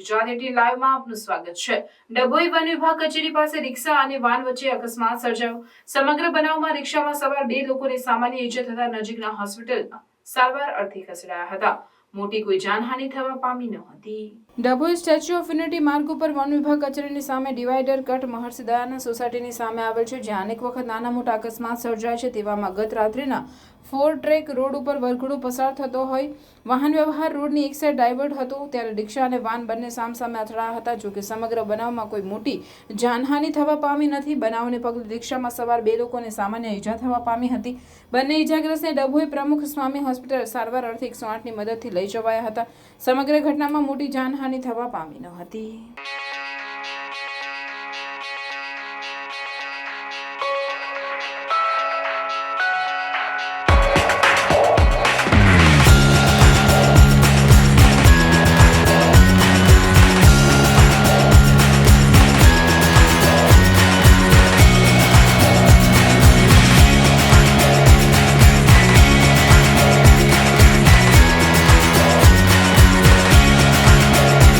ગુજરાત લાઈવમાં આપનું સ્વાગત છે. ડભોઈ વન વિભાગ કચેરી પાસે રિક્ષા અને વાન વચ્ચે અકસ્માત સર્જાયો. સમગ્ર બનાવમાં રિક્ષામાં સવાર બે લોકોને સામાન્ય ઈજા થતા નજીકના હોસ્પિટલમાં સારવાર અર્થે ખસેડાયા હતા. મોટી કોઈ જાનહાનિ થવા પામી ન હતી. ડભોઈ સ્ટેચ્યુ ઓફ યુનિટી માર્ગ ઉપર વન વિભાગ કચેરીની સામે ડિવાઈડર કટ મહર્ષિ દયાનંદ સોસાયટીની સામે આવેલ છે, જ્યાં અનેક વખત નાના મોટા અકસ્માત સર્જાય છે તેવામાં ગત રાત્રિના ફોર ટ્રેક રોડ ઉપર વરઘડો પસાર થતો હોય. વાહન વ્યવહાર રોડની એક સાઈડ ડાયવર્ટ હતો, ત્યારે રિક્ષા અને વાન બંને સામસામે અથડાયા હતા. જોકે સમગ્ર બનાવમાં કોઈ મોટી જાનહાનિ થવા પામી નથી. બનાવને પગલે રિક્ષામાં સવાર બે લોકોને સામાન્ય ઈજા થવા પામી હતી. બંને ઈજાગ્રસ્તને ડભોઈ પ્રમુખ સ્વામી હોસ્પિટલ સારવાર અર્થે એકસો આઠની મદદથી લઈ જવાયા હતા. સમગ્ર ઘટનામાં મોટી જાનહાનિ થવા પામી ન હતી.